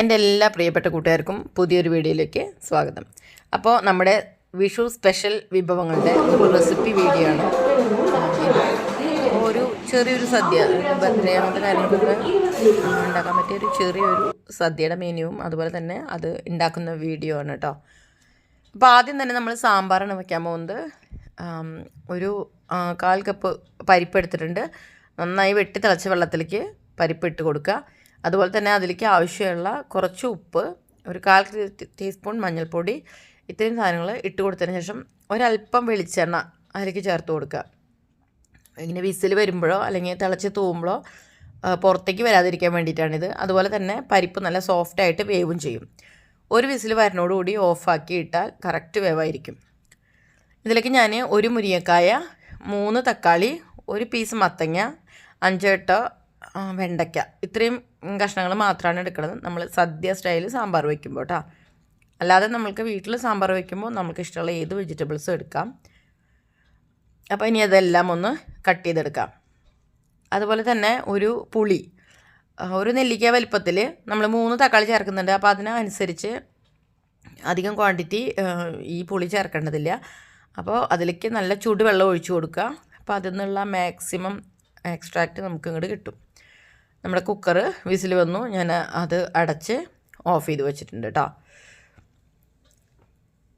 എന്റെ എല്ലാ പ്രിയപ്പെട്ട കൂട്ടുകാർക്കും പുതിയൊരു വീഡിയോയിലേക്ക് സ്വാഗതം. അപ്പോൾ നമ്മുടെ വിഷു സ്പെഷ്യൽ വിഭവങ്ങളുടെ ഒരു റെസിപ്പി വീഡിയോ ആണ്. ഒരു ചെറിയൊരു സദ്യ ബർത്ത്ഡേ അങ്ങനത്തെ കാര്യങ്ങളൊക്കെ ഉണ്ടാക്കാൻ പറ്റിയ ഒരു ചെറിയൊരു സദ്യയുടെ മെനുവും അതുപോലെ തന്നെ അത് ഉണ്ടാക്കുന്ന വീഡിയോ ആണ് കേട്ടോ. അപ്പോൾ ആദ്യം തന്നെ നമ്മൾ സാമ്പാറാണ് വയ്ക്കാൻ പോകുന്നത്. ഒരു കാൽ കപ്പ് പരിപ്പ് എടുത്തിട്ടുണ്ട്. നന്നായി വെട്ടി തിളച്ച വെള്ളത്തിലേക്ക് പരിപ്പ് ഇട്ട് കൊടുക്കുക. അതുപോലെ തന്നെ അതിലേക്ക് ആവശ്യമുള്ള കുറച്ച് ഉപ്പ് ഒരു കാൽ ടീസ്പൂൺ മഞ്ഞൾപ്പൊടി ഇത്രയും സാധനങ്ങൾ ഇട്ട് കൊടുത്തതിന് ശേഷം ഒരല്പം വെളിച്ചെണ്ണ അതിലേക്ക് ചേർത്ത് കൊടുക്കുക. ഇങ്ങനെ വിസിൽ വരുമ്പോഴോ അല്ലെങ്കിൽ തിളച്ച് തൂവുമ്പോഴോ പുറത്തേക്ക് വരാതിരിക്കാൻ വേണ്ടിയിട്ടാണിത്. അതുപോലെ തന്നെ പരിപ്പ് നല്ല സോഫ്റ്റായിട്ട് വേവും ചെയ്യും. ഒരു വിസിൽ വരണോടുകൂടി ഓഫാക്കി ഇട്ടാൽ കറക്റ്റ് വേവായിരിക്കും. ഇതിലേക്ക് ഞാൻ ഒരു മുരിങ്ങക്കായ മൂന്ന് തക്കാളി ഒരു പീസ് മത്തങ്ങ അഞ്ചെട്ടോ വെണ്ടയ്ക്ക. ഇത്രയും കഷ്ണങ്ങൾ മാത്രമാണ് എടുക്കുന്നത് നമ്മൾ സദ്യ സ്റ്റൈൽ സാമ്പാർ വയ്ക്കുമ്പോൾ കേട്ടോ അല്ലാതെ നമ്മൾക്ക് വീട്ടിൽ സാമ്പാർ വയ്ക്കുമ്പോൾ നമുക്ക് ഇഷ്ടമുള്ള ഏത് വെജിറ്റബിൾസും എടുക്കാം. അപ്പോൾ ഇനി അതെല്ലാം ഒന്ന് കട്ട് ചെയ്തെടുക്കാം. അതുപോലെ തന്നെ ഒരു പുളി. ഒരു നെല്ലിക്ക വലിപ്പത്തിൽ നമ്മൾ മൂന്ന് തക്കാളി ചേർക്കുന്നുണ്ട്. അപ്പോൾ അതിനനുസരിച്ച് അധികം ക്വാണ്ടിറ്റി ഈ പുളി ചേർക്കേണ്ടതില്ല. അപ്പോൾ അതിലേക്ക് നല്ല ചൂടുവെള്ളം ഒഴിച്ചു കൊടുക്കുക. അപ്പോൾ അതിൽ നിന്നുള്ള മാക്സിമം എക്സ്ട്രാക്റ്റ് നമുക്ക് ഇങ്ങോട്ട് കിട്ടും. നമ്മുടെ കുക്കർ വിസിൽ വന്നു. ഞാൻ അത് അടച്ച് ഓഫ് ചെയ്ത് വെച്ചിട്ടുണ്ട് കേട്ടോ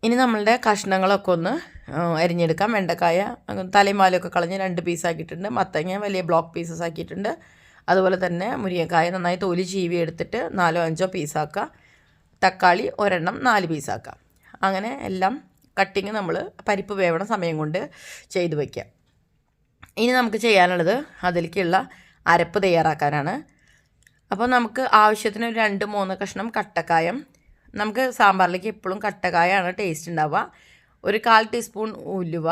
ഇനി നമ്മളുടെ കഷ്ണങ്ങളൊക്കെ ഒന്ന് അരിഞ്ഞെടുക്കാം. വെണ്ടക്കായ തലയും വാലൊക്കെ കളഞ്ഞ് രണ്ട് പീസാക്കിയിട്ടുണ്ട് മത്തങ്ങ വലിയ ബ്ലോക്ക് പീസസ് ആക്കിയിട്ടുണ്ട്. അതുപോലെ തന്നെ മുരിങ്ങക്കായ നന്നായി തൊലി ചീവി എടുത്തിട്ട് നാലോ അഞ്ചോ പീസാക്കുക തക്കാളി ഒരെണ്ണം നാല് പീസാക്കുക അങ്ങനെ എല്ലാം കട്ടിങ് നമ്മൾ പരിപ്പ് വേവണ സമയം കൊണ്ട് ചെയ്ത് വയ്ക്കുക ഇനി നമുക്ക് ചെയ്യാനുള്ളത് അതിലേക്കുള്ള അരപ്പ് തയ്യാറാക്കാനാണ്. അപ്പോൾ നമുക്ക് ആവശ്യത്തിന് ഒരു രണ്ട് മൂന്ന് കഷ്ണം കട്ടക്കായം. നമുക്ക് സാമ്പാറിലേക്ക് എപ്പോഴും കട്ടക്കായാണ് ടേസ്റ്റ് ഉണ്ടാവുക. ഒരു കാൽ ടീസ്പൂൺ ഉലുവ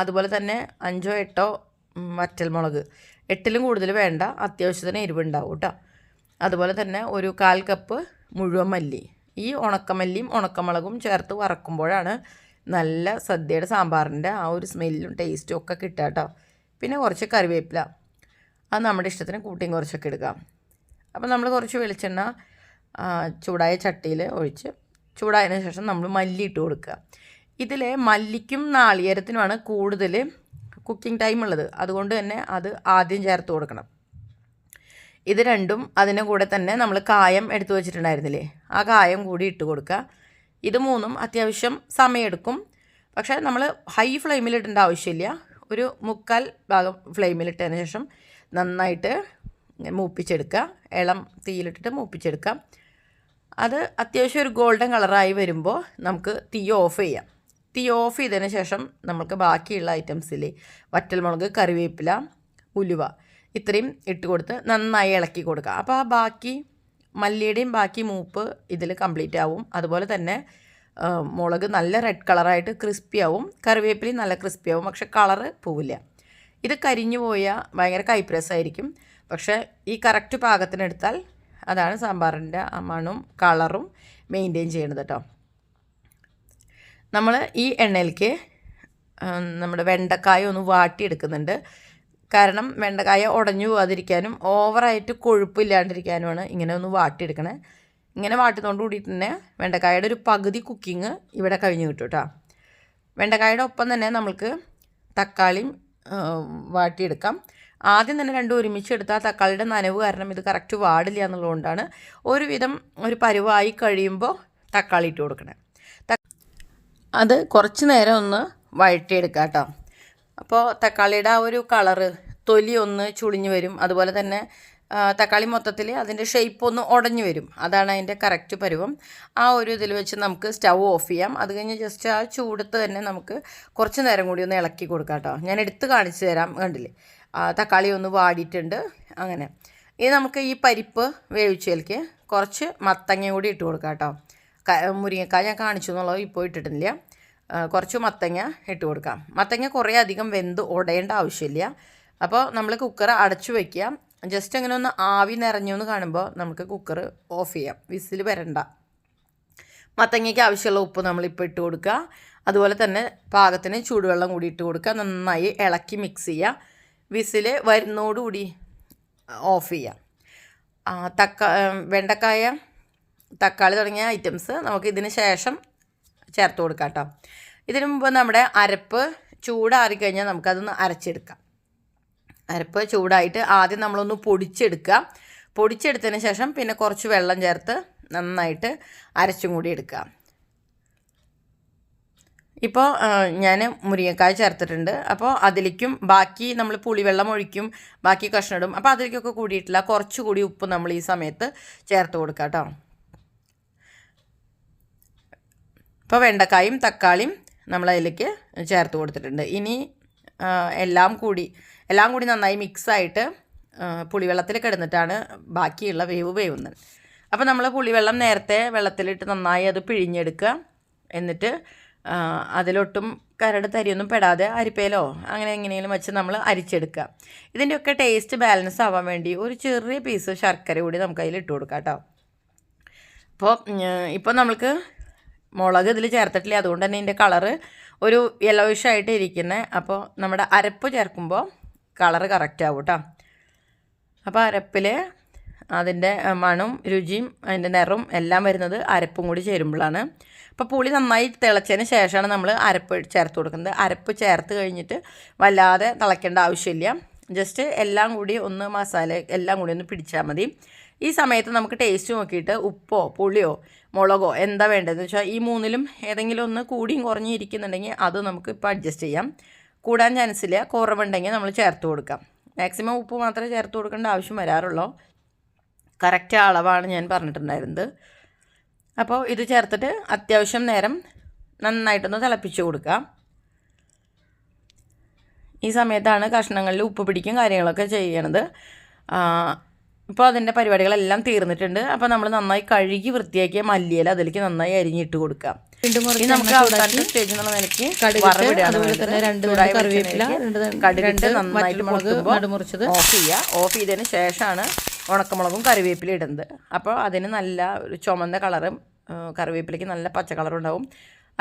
അതുപോലെ തന്നെ അഞ്ചോ എട്ടോ വറ്റൽമുളക്. എട്ടിലും കൂടുതൽ വേണ്ട അത്യാവശ്യത്തിന് എരിവുണ്ടാവും കേട്ടോ. അതുപോലെ തന്നെ ഒരു കാൽ കപ്പ് മുഴുവൻ മല്ലി. ഈ ഉണക്കമല്ലിയും ഉണക്കമുളകും ചേർത്ത് വറക്കുമ്പോഴാണ് നല്ല സദ്യയുടെ സാമ്പാറിന്റെ ആ ഒരു സ്മെല്ലും ടേസ്റ്റും ഒക്കെ കിട്ടുക കേട്ടോ. പിന്നെ കുറച്ച് കറിവേപ്പില. അത് നമ്മുടെ ഇഷ്ടത്തിന് കൂട്ടിയും കുറച്ചൊക്കെ എടുക്കാം. അപ്പോൾ നമ്മൾ കുറച്ച് വെളിച്ചെണ്ണ ചൂടായ ചട്ടിയിൽ ഒഴിച്ച് ചൂടായതിനു ശേഷം നമ്മൾ മല്ലി ഇട്ട് കൊടുക്കുക. ഇതിൽ മല്ലിക്കും നാളികേരത്തിനുമാണ് കൂടുതൽ കുക്കിംഗ് ടൈം ഉള്ളത്. അതുകൊണ്ട് തന്നെ അത് ആദ്യം ചേർത്ത് കൊടുക്കണം. ഇത് രണ്ടും അതിന്റെ കൂടെ തന്നെ നമ്മൾ കായം എടുത്തു വെച്ചിട്ടുണ്ടായിരുന്നില്ലേ? ആ കായം കൂടി ഇട്ട് കൊടുക്കുക. ഇത് മൂന്നും അത്യാവശ്യം സമയമെടുക്കും. പക്ഷേ നമ്മൾ ഹൈ ഫ്ലെയിമിൽ ഇടേണ്ട ആവശ്യമില്ല. ഒരു മുക്കാൽ ഭാഗം ഫ്ലെയിമിലിട്ടതിന് ശേഷം നന്നായിട്ട് മൂപ്പിച്ചെടുക്കുക. ഇളം തീയിലിട്ടിട്ട് മൂപ്പിച്ചെടുക്കാം അത് അത്യാവശ്യം ഒരു ഗോൾഡൻ കളറായി വരുമ്പോൾ നമുക്ക് തീ ഓഫ് ചെയ്യാം. തീ ഓഫ് ചെയ്തതിന് ശേഷം നമുക്ക് ബാക്കിയുള്ള ഐറ്റംസിൽ വറ്റൽമുളക് കറിവേപ്പില ഉലുവ ഇത്രയും ഇട്ട് കൊടുത്ത് നന്നായി ഇളക്കി കൊടുക്കുക. അപ്പോൾ ആ ബാക്കി മല്ലിയുടെയും ബാക്കി മൂപ്പ് ഇതിൽ കംപ്ലീറ്റ് ആവും. അതുപോലെ തന്നെ മുളക് നല്ല റെഡ് കളറായിട്ട് ക്രിസ്പി ആവും. കറിവേപ്പിലയും നല്ല ക്രിസ്പി ആവും. പക്ഷെ കളറ് പോവില്ല. ഇത് കരിഞ്ഞു പോയാൽ ഭയങ്കര കൈപ്രസായിരിക്കും. പക്ഷേ ഈ കറക്റ്റ് പാകത്തിനെടുത്താൽ അതാണ് സാമ്പാറിന്റെ ആ മണവും കളറും മെയിന്റെയിൻ ചെയ്യണത് കേട്ടോ. നമ്മൾ ഈ എണ്ണയിലേക്ക് നമ്മുടെ വെണ്ടക്കായ ഒന്ന് വാട്ടിയെടുക്കുന്നുണ്ട്. കാരണം വെണ്ടക്കായ ഉടഞ്ഞു പോകാതിരിക്കാനും ഓവറായിട്ട് കൊഴുപ്പില്ലാണ്ടിരിക്കാനുമാണ് ഇങ്ങനെ ഒന്ന് വാട്ടിയെടുക്കണേ. ഇങ്ങനെ വാട്ടുന്നതുകൊണ്ട് കൂടിയിട്ട് തന്നെ വെണ്ടക്കായയുടെ ഒരു പകുതി കുക്കിംഗ് ഇവിടെ കഴിഞ്ഞു കിട്ടും കേട്ടോ. വെണ്ടക്കായയുടെ ഒപ്പം തന്നെ നമുക്ക് തക്കാളിയും വാട്ടിയെടുക്കാം. ആദ്യം തന്നെ രണ്ടും ഒരുമിച്ച് എടുത്താൽ തക്കാളിയുടെ നനവ് കാരണം ഇത് കറക്റ്റ് വാടില്ല എന്നുള്ളതുകൊണ്ടാണ് ഒരുവിധം ഒരു പരുവായി കഴിയുമ്പോൾ തക്കാളി ഇട്ട് കൊടുക്കണേ. അത് കുറച്ച് നേരം ഒന്ന് വഴറ്റിയെടുക്കാം കേട്ടോ. അപ്പോൾ തക്കാളിയുടെ ആ ഒരു കളറ് തൊലി ഒന്ന് ചുളിഞ്ഞ് വരും. അതുപോലെ തന്നെ തക്കാളി മൊത്തത്തിൽ അതിന്റെ ഷേപ്പ് ഒന്ന് ഉടഞ്ഞു വരും. അതാണ് അതിന്റെ കറക്റ്റ് പരുവം. ആ ഒരു ഇതിൽ വെച്ച് നമുക്ക് സ്റ്റൗ ഓഫ് ചെയ്യാം. അത് കഴിഞ്ഞ് ജസ്റ്റ് ആ ചൂടത്ത് തന്നെ നമുക്ക് കുറച്ച് നേരം കൂടി ഒന്ന് ഇളക്കി കൊടുക്കാം കേട്ടോ. ഞാൻ എടുത്ത് കാണിച്ചു തരാം കണ്ടില്ലേ? തക്കാളി ഒന്ന് വാടിയിട്ടുണ്ട്. അങ്ങനെ. ഇനി നമുക്ക് ഈ പരിപ്പ് വേവിച്ചതിലേക്ക് കുറച്ച് മത്തങ്ങ കൂടി ഇട്ട് കൊടുക്കാം കേട്ടോ. മുരിങ്ങക്കായ ഞാൻ കാണിച്ചു എന്നുള്ളത് ഇപ്പോൾ ഇട്ടിട്ടില്ല. കുറച്ച് മത്തങ്ങ ഇട്ട് കൊടുക്കാം. മത്തങ്ങ കുറേ അധികം വെന്ത് ഉടയേണ്ട ആവശ്യമില്ല. അപ്പോൾ നമ്മൾ കുക്കർ അടച്ചു വയ്ക്കുക ജസ്റ്റ് അങ്ങനെ ഒന്ന് ആവി നിറഞ്ഞു എന്ന് കാണുമ്പോൾ നമുക്ക് കുക്കർ ഓഫ് ചെയ്യാം. വിസിൽ വരണ്ട. മത്തങ്ങയ്ക്ക് ആവശ്യമുള്ള ഉപ്പ് നമ്മളിപ്പോൾ ഇട്ട് കൊടുക്കുക. അതുപോലെ തന്നെ പാകത്തിന് ചൂടുവെള്ളം കൂടി ഇട്ട് കൊടുക്കുക. നന്നായി ഇളക്കി മിക്സ് ചെയ്യുക വിസിൽ വരുന്നോടുകൂടി ഓഫ് ചെയ്യുക തക്ക വെണ്ടക്കായ തക്കാളി തുടങ്ങിയ ഐറ്റംസ് നമുക്ക് ഇതിന് ശേഷം ചേർത്ത് കൊടുക്കാം കേട്ടോ. ഇതിനു മുമ്പ് നമ്മുടെ അരപ്പ് ചൂടാറിക്കഴിഞ്ഞാൽ നമുക്കതൊന്ന് അരച്ചെടുക്കാം. അരപ്പ് ചൂടായിട്ട് ആദ്യം നമ്മളൊന്ന് പൊടിച്ചെടുക്കുക. പൊടിച്ചെടുത്തതിന് ശേഷം പിന്നെ കുറച്ച് വെള്ളം ചേർത്ത് നന്നായിട്ട് അരച്ചും കൂടി എടുക്കുക. ഇപ്പോൾ ഞാൻ മുരിങ്ങക്കായ ചേർത്തിട്ടുണ്ട്. അപ്പോൾ അതിലേക്കും ബാക്കി നമ്മൾ പുളിവെള്ളം ഒഴിക്കും ബാക്കി കഷ്ണം ഇടും. അപ്പോൾ അതിലേക്കൊക്കെ കൂടിയിട്ടില്ല കുറച്ചുകൂടി ഉപ്പ് നമ്മൾ ഈ സമയത്ത് ചേർത്ത് കൊടുക്കുക കേട്ടോ. ഇപ്പോൾ വെണ്ടക്കായും തക്കാളിയും നമ്മൾ അതിലേക്ക് ചേർത്ത് കൊടുത്തിട്ടുണ്ട്. ഇനി എല്ലാം കൂടി എല്ലാം കൂടി നന്നായി മിക്സായിട്ട് പുളിവെള്ളത്തിൽ കിടന്നിട്ടാണ് ബാക്കിയുള്ള വേവ് വേവുന്നത്. അപ്പോൾ നമ്മൾ പുളിവെള്ളം നേരത്തെ വെള്ളത്തിലിട്ട് നന്നായി അത് പിഴിഞ്ഞെടുക്കുക. എന്നിട്ട് അതിലൊട്ടും കരട് തരിയൊന്നും പെടാതെ അരിപ്പയിലോ അങ്ങനെ എങ്ങനെയെങ്കിലും വെച്ച് നമ്മൾ അരിച്ചെടുക്കുക. ഇതിന്റെയൊക്കെ ടേസ്റ്റ് ബാലൻസ് ആവാൻ വേണ്ടി ഒരു ചെറിയ പീസ് ശർക്കര കൂടി നമുക്ക് അതിൽ ഇട്ട് കൊടുക്കാം കേട്ടോ. അപ്പോൾ ഇപ്പോൾ നമ്മൾക്ക് മുളക് ഇതിൽ ചേർത്തിട്ടില്ല? അതുകൊണ്ട് തന്നെ ഇതിന്റെ കളറ് ഒരു യെലോയിഷ് ആയിട്ട് ഇരിക്കുന്നത് അപ്പോൾ നമ്മുടെ അരപ്പ് ചേർക്കുമ്പോൾ കളറ് കറക്റ്റ് ആവും കേട്ടോ അപ്പോൾ അരപ്പിൽ അതിന്റെ മണവും രുചിയും അതിന്റെ നിറവും എല്ലാം വരുന്നത് അരപ്പും കൂടി ചേരുമ്പോഴാണ്. അപ്പോൾ പുളി നന്നായി തിളച്ചതിന് ശേഷമാണ് നമ്മൾ അരപ്പ് ചേർത്ത് കൊടുക്കുന്നത്. അരപ്പ് ചേർത്ത് കഴിഞ്ഞിട്ട് വല്ലാതെ തിളയ്ക്കേണ്ട ആവശ്യമില്ല. ജസ്റ്റ് എല്ലാം കൂടി ഒന്ന് മസാല എല്ലാം കൂടി ഒന്ന് പിടിച്ചാൽ മതി. ഈ സമയത്ത് നമുക്ക് ടേസ്റ്റ് നോക്കിയിട്ട് ഉപ്പോ പുളിയോ മുളകോ എന്താ വേണ്ടതെന്ന് വെച്ചാൽ ഈ മൂന്നിലും ഏതെങ്കിലും ഒന്ന് കൂടിയും കുറഞ്ഞും ഇരിക്കുന്നുണ്ടെങ്കിൽ അത് നമുക്ക് ഇപ്പോൾ അഡ്ജസ്റ്റ് ചെയ്യാം. കൂടാൻ ചാൻസ് ഇല്ല കുറവുണ്ടെങ്കിൽ നമ്മൾ ചേർത്ത് കൊടുക്കാം. മാക്സിമം ഉപ്പ് മാത്രമേ ചേർത്ത് കൊടുക്കേണ്ട ആവശ്യം വരാറുള്ളൂ. കറക്റ്റ് അളവാണ് ഞാൻ പറഞ്ഞിട്ടുണ്ടായിരുന്നത്. അപ്പോൾ ഇത് ചേർത്തിട്ട് അത്യാവശ്യം നേരം നന്നായിട്ടൊന്ന് തിളപ്പിച്ച് കൊടുക്കാം. ഈ സമയത്താണ് കഷ്ണങ്ങളിൽ ഉപ്പ് പിടിക്കും കാര്യങ്ങളൊക്കെ ചെയ്യണത്. ഇപ്പോൾ അതിന്റെ പരിപാടികളെല്ലാം തീർന്നിട്ടുണ്ട്. അപ്പോൾ നമ്മൾ നന്നായി കഴുകി വൃത്തിയാക്കിയ മല്ലിയില അതിലേക്ക് നന്നായി അരിഞ്ഞിട്ട് കൊടുക്കാം. വീണ്ടും ഇനി കുറച്ച് നമുക്ക് എണ്ണ അവസാനത്തെ ചൂടാക്കി സ്റ്റേജ് എന്നുള്ള നിലയ്ക്ക് അതുപോലെ തന്നെ രണ്ട് കറിവേപ്പില രണ്ട് കടുകിട്ട് നന്നായിട്ട് നടുമുറിച്ചത്. ഓഫ് ചെയ്യുക. ഓഫ് ചെയ്തതിന് ശേഷമാണ് ഉണക്കമുളകും കറിവേപ്പില ഇടുന്നത്. അപ്പോൾ അതിന് നല്ല ഒരു ചുമന്ന കളറും കറിവേപ്പിലയ്ക്ക് നല്ല പച്ച കളറും ഉണ്ടാവും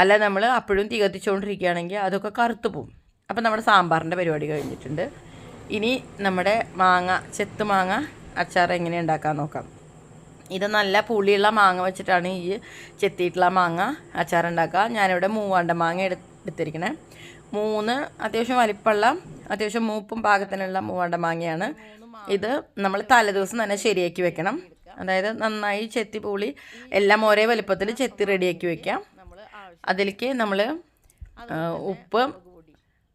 അല്ല നമ്മൾ അപ്പോഴും തീ കത്തിച്ചുകൊണ്ടിരിക്കുകയാണെങ്കിൽ അതൊക്കെ കറുത്തു പോവും. അപ്പം നമ്മുടെ സാമ്പാറിന്റെ പരിപാടി കഴിഞ്ഞിട്ടുണ്ട്. ഇനി നമ്മുടെ മാങ്ങ ചെത്ത് മാങ്ങ അച്ചാർ എങ്ങനെ ഉണ്ടാക്കാൻ നോക്കാം. ഇത് നല്ല പുളിയുള്ള മാങ്ങ വെച്ചിട്ടാണ് ഈ ചെത്തിയിട്ടുള്ള മാങ്ങ അച്ചാർ ഉണ്ടാക്കുക ഞാനിവിടെ മൂവാണ്ട മാങ്ങ എടു എടുത്തിരിക്കണേ. മൂന്ന് അത്യാവശ്യം വലിപ്പമുള്ള അത്യാവശ്യം മൂപ്പും പാകത്തിനുള്ള മൂവാണ്ട മാങ്ങയാണ്. ഇത് നമ്മൾ തലേദിവസം തന്നെ ശരിയാക്കി വെക്കണം. അതായത് നന്നായി ചെത്തി പൂളി എല്ലാം ഒരേ വലിപ്പത്തിൽ ചെത്തി റെഡിയാക്കി വെക്കാം. അതിലേക്ക് നമ്മൾ ഉപ്പ്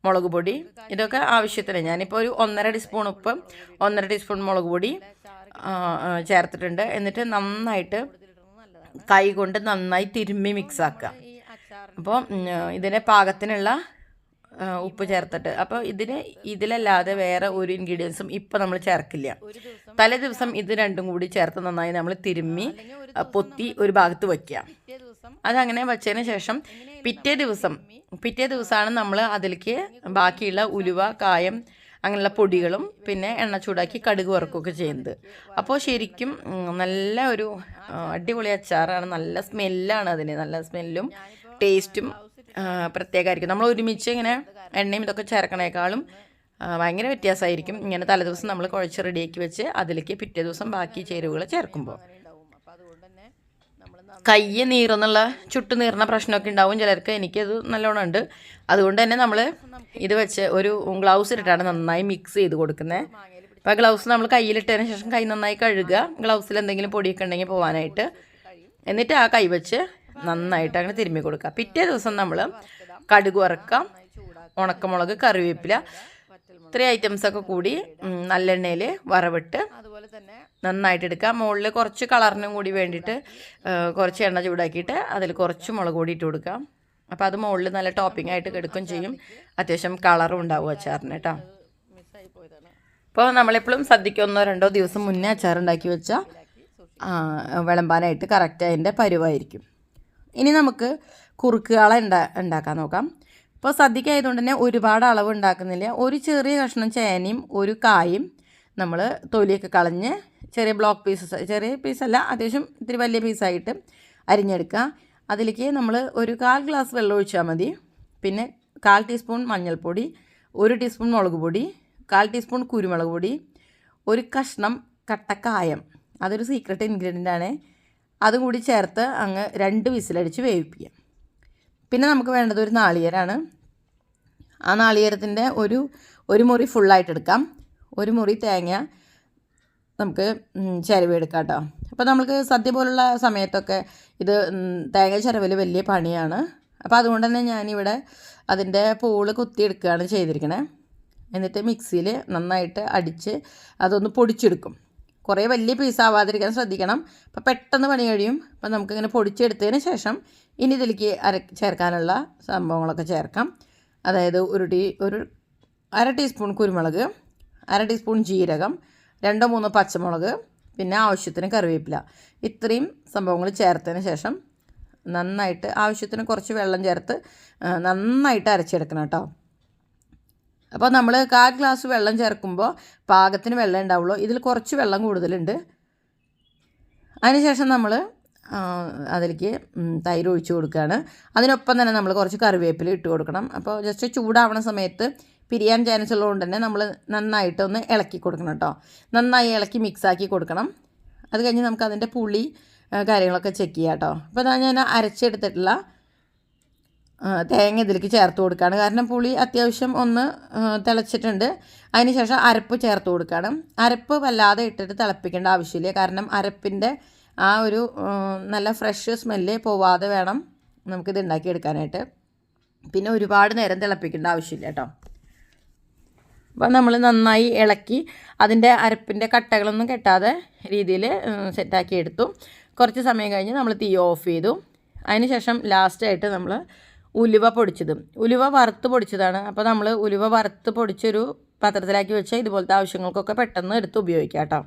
മുളക് പൊടി ഇതൊക്കെ ആവശ്യത്തിന്. ഞാനിപ്പോൾ ഒരു ഒന്നര ടീസ്പൂൺ ഉപ്പ് ഒന്നര ടീസ്പൂൺ മുളക് പൊടി ചേർത്തിട്ടുണ്ട്. എന്നിട്ട് നന്നായിട്ട് കൈ കൊണ്ട് നന്നായി തിരുമ്മി മിക്സ് ആക്കുക. അപ്പോൾ ഇതിന് പാകത്തിനുള്ള ഉപ്പ് ചേർത്തിട്ട്. അപ്പോൾ ഇതിന് ഇതിലല്ലാതെ വേറെ ഒരു ഇൻഗ്രീഡിയൻസും ഇപ്പം നമ്മൾ ചേർക്കില്ല. തലേ ദിവസം ഇത് രണ്ടും കൂടി ചേർത്ത് നന്നായി നമ്മൾ തിരുമ്മി പൊത്തി ഒരു ഭാഗത്ത് വയ്ക്കുക അതങ്ങനെ വച്ചതിന് ശേഷം പിറ്റേ ദിവസം പിറ്റേ ദിവസമാണ് നമ്മൾ അതിലേക്ക് ബാക്കിയുള്ള ഉലുവ കായം അങ്ങനെയുള്ള പൊടികളും പിന്നെ എണ്ണ ചൂടാക്കി കടുക് വറുക്കുകയൊക്കെ ചെയ്യുന്നത്. അപ്പോൾ ശരിക്കും നല്ല ഒരു അടിപൊളി അച്ചാറാണ്. നല്ല സ്മെല്ലാണ് അതിന്. നല്ല സ്മെല്ലും ടേസ്റ്റും പ്രത്യേകമായിരിക്കും. നമ്മൾ ഒരുമിച്ച് ഇങ്ങനെ എണ്ണയും ഇതൊക്കെ ചേർക്കണേക്കാളും ഭയങ്കര വ്യത്യാസമായിരിക്കും. ഇങ്ങനെ തലേദിവസം നമ്മൾ കുഴച്ച് റെഡിയാക്കി വെച്ച് അതിലേക്ക് പിറ്റേ ദിവസം ബാക്കി ചേരുവകൾ ചേർക്കുമ്പോൾ. കയ്യ് നീറുന്നുള്ള ചുട്ടു നീറുന്ന പ്രശ്നമൊക്കെ ഉണ്ടാവും ചിലർക്ക്. എനിക്കത് നല്ലോണം ഉണ്ട്. അതുകൊണ്ട് തന്നെ നമ്മൾ ഇത് വെച്ച് ഒരു ഗ്ലൗസ് ഇട്ടിട്ടാണ് നന്നായി മിക്സ് ചെയ്ത് കൊടുക്കുന്നത് അപ്പോൾ ഗ്ലൗസ് നമ്മൾ കയ്യിലിട്ടതിന് ശേഷം കൈ നന്നായി കഴുകുക. ഗ്ലൗസിൽ എന്തെങ്കിലും പൊടിയൊക്കെ ഉണ്ടെങ്കിൽ പോകാനായിട്ട് എന്നിട്ട് ആ കൈ വെച്ച് നന്നായിട്ട് അങ്ങനെ തിരുമ്മി കൊടുക്കുക. പിറ്റേ ദിവസം നമ്മൾ കടുക് വറക്കാം. ഉണക്കമുളക് കറിവേപ്പില ഇത്രയും ഐറ്റംസ് ഒക്കെ കൂടി നല്ലെണ്ണയിൽ വറവിട്ട് അതുപോലെ തന്നെ നന്നായിട്ട് എടുക്കുക. മുകളിൽ കുറച്ച് കളറിനും കൂടി വേണ്ടിയിട്ട് കുറച്ച് എണ്ണ ചൂടാക്കിയിട്ട് അതിൽ കുറച്ച് മുളക് കൂടി ഇട്ട് കൊടുക്കാം അപ്പോൾ അത് മുകളിൽ നല്ല ടോപ്പിംഗ് ആയിട്ട് എടുക്കുകയും ചെയ്യും. അത്യാവശ്യം കളറും ഉണ്ടാവും അച്ചാറിന് കേട്ടോ. അപ്പോൾ ഇപ്പോൾ നമ്മളെപ്പോഴും സദ്യക്കൊന്നോ രണ്ടോ ദിവസം മുന്നേ അച്ചാർ ഉണ്ടാക്കി വെച്ചാൽ വിളമ്പാനായിട്ട് കറക്റ്റ് അതിന്റെ പരുവായിരിക്കും. ഇനി നമുക്ക് കുറുക്കുകള ഉണ്ടാ ഉണ്ടാക്കാൻ നോക്കാം. ഇപ്പോൾ സദ്യക്ക് ആയതുകൊണ്ട് തന്നെ ഒരുപാട് അളവ് ഉണ്ടാക്കുന്നില്ല ഒരു ചെറിയ കഷ്ണം ചേനയും ഒരു കായും നമ്മൾ തൊലിയൊക്കെ കളഞ്ഞ് ചെറിയ ബ്ലോക്ക് പീസസ് ചെറിയ പീസല്ല അത്യാവശ്യം ഇത്തിരി വലിയ പീസായിട്ട് അരിഞ്ഞെടുക്കുക. അതിലേക്ക് നമ്മൾ ഒരു കാൽ ഗ്ലാസ് വെള്ളം ഒഴിച്ചാൽ മതി. പിന്നെ കാൽ ടീസ്പൂൺ മഞ്ഞൾപ്പൊടി ഒരു ടീസ്പൂൺ മുളക് പൊടി കാൽ ടീസ്പൂൺ കുരുമുളക് പൊടി ഒരു കഷ്ണം കട്ടക്കായം. അതൊരു സീക്രട്ട് ഇൻഗ്രീഡിയന്റ് ആണ്. അതും കൂടി ചേർത്ത് അങ്ങ് രണ്ട് വിസിലടിച്ച് വേവിപ്പിക്കാം പിന്നെ നമുക്ക് വേണ്ടത് ഒരു നാളികേരമാണ് ആ നാളികേരത്തിന്റെ ഒരു ഒരു മുറി ഫുള്ളായിട്ട് എടുക്കാം. ഒരു മുറി തേങ്ങ നമുക്ക് ചിരവിയെടുക്കാം കേട്ടോ. അപ്പോൾ നമുക്ക് സദ്യ പോലുള്ള സമയത്തൊക്കെ ഇത് തേങ്ങ ചിരവൽ വലിയ പണിയാണ്. അപ്പോൾ അതുകൊണ്ട് തന്നെ ഞാനിവിടെ അതിന്റെ പൂൾ കുത്തിയെടുക്കുകയാണ് ചെയ്തിരിക്കണേ. എന്നിട്ട് മിക്സിയിൽ നന്നായിട്ട് അടിച്ച് അതൊന്ന് പൊടിച്ചെടുക്കും. കുറേ വലിയ പീസ് ആവാതിരിക്കാൻ ശ്രദ്ധിക്കണം. അപ്പോൾ പെട്ടെന്ന് പണി കഴിയും. അപ്പോൾ നമുക്കിങ്ങനെ പൊടിച്ചെടുത്തതിന് ശേഷം ഇനി ഇതിലേക്ക് അര ചേർക്കാനുള്ള സംഭവങ്ങളൊക്കെ ചേർക്കാം. അതായത് ഒരു ടീ ഒരു അര ടീസ്പൂൺ കുരുമുളക് അര ടീസ്പൂൺ ജീരകം രണ്ടോ മൂന്നോ പച്ചമുളക് പിന്നെ ആവശ്യത്തിന് കറിവേപ്പില. ഇത്രയും സംഭവങ്ങൾ ചേർത്തതിന് ശേഷം നന്നായിട്ട് ആവശ്യത്തിന് കുറച്ച് വെള്ളം ചേർത്ത് നന്നായിട്ട് അരച്ചെടുക്കണം കേട്ടോ. അപ്പോൾ നമ്മൾ കാൽ ഗ്ലാസ് വെള്ളം ചേർക്കുമ്പോൾ പാകത്തിന് വെള്ളം ഉണ്ടാവുള്ളൂ. ഇതിൽ കുറച്ച് വെള്ളം കൂടുതലുണ്ട്. അതിനുശേഷം നമ്മൾ അതിലേക്ക് തൈര് ഒഴിച്ച് കൊടുക്കുകയാണ്. അതിനൊപ്പം തന്നെ നമ്മൾ കുറച്ച് കറിവേപ്പില ഇട്ട് കൊടുക്കണം. അപ്പോൾ ജസ്റ്റ് ചൂടാവണ സമയത്ത് പിരിയാൻ ചാൻസ് ഉള്ളതുകൊണ്ട് തന്നെ നമ്മൾ നന്നായിട്ടൊന്ന് ഇളക്കി കൊടുക്കണം കേട്ടോ നന്നായി ഇളക്കി മിക്സാക്കി കൊടുക്കണം. അത് കഴിഞ്ഞ് നമുക്ക് അതിന്റെ പുളി കാര്യങ്ങളൊക്കെ ചെക്ക് ചെയ്യാം കേട്ടോ അപ്പോൾ ഞാൻ അരച്ചെടുത്തിട്ടുള്ള തേങ്ങ ഇതിലേക്ക് ചേർത്ത് കൊടുക്കുകയാണ്. കാരണം പുളി അത്യാവശ്യം ഒന്ന് തിളച്ചിട്ടുണ്ട്. തിളച്ചിട്ടുണ്ട് അതിനുശേഷം അരപ്പ് ചേർത്ത് കൊടുക്കുകയാണ്. അരപ്പ് വല്ലാതെ ഇട്ടിട്ട് തിളപ്പിക്കേണ്ട ആവശ്യമില്ല. കാരണം അരപ്പിന്റെ ആ ഒരു നല്ല ഫ്രഷ് സ്മെല്ല് പോവാതെ വേണം നമുക്കിത് ഉണ്ടാക്കിയെടുക്കാനായിട്ട് പിന്നെ ഒരുപാട് നേരം തിളപ്പിക്കേണ്ട ആവശ്യമില്ല കേട്ടോ. അപ്പോൾ നമ്മൾ നന്നായി ഇളക്കി അതിന്റെ അരപ്പിന്റെ കട്ടകളൊന്നും കെട്ടാതെ രീതിയിൽ സെറ്റാക്കി എടുത്തു കുറച്ച് സമയം കഴിഞ്ഞ് നമ്മൾ തീ ഓഫ് ചെയ്തു. അതിനുശേഷം ലാസ്റ്റായിട്ട് നമ്മൾ ഉലുവ പൊടിച്ചതും. ഉലുവ വറുത്ത് പൊടിച്ചതാണ്. അപ്പോൾ നമ്മൾ ഉലുവ വറുത്ത് പൊടിച്ചൊരു പാത്രത്തിലാക്കി വെച്ചാൽ ഇതുപോലത്തെ ആവശ്യങ്ങൾക്കൊക്കെ പെട്ടെന്ന് എടുത്ത് ഉപയോഗിക്കാം കേട്ടോ.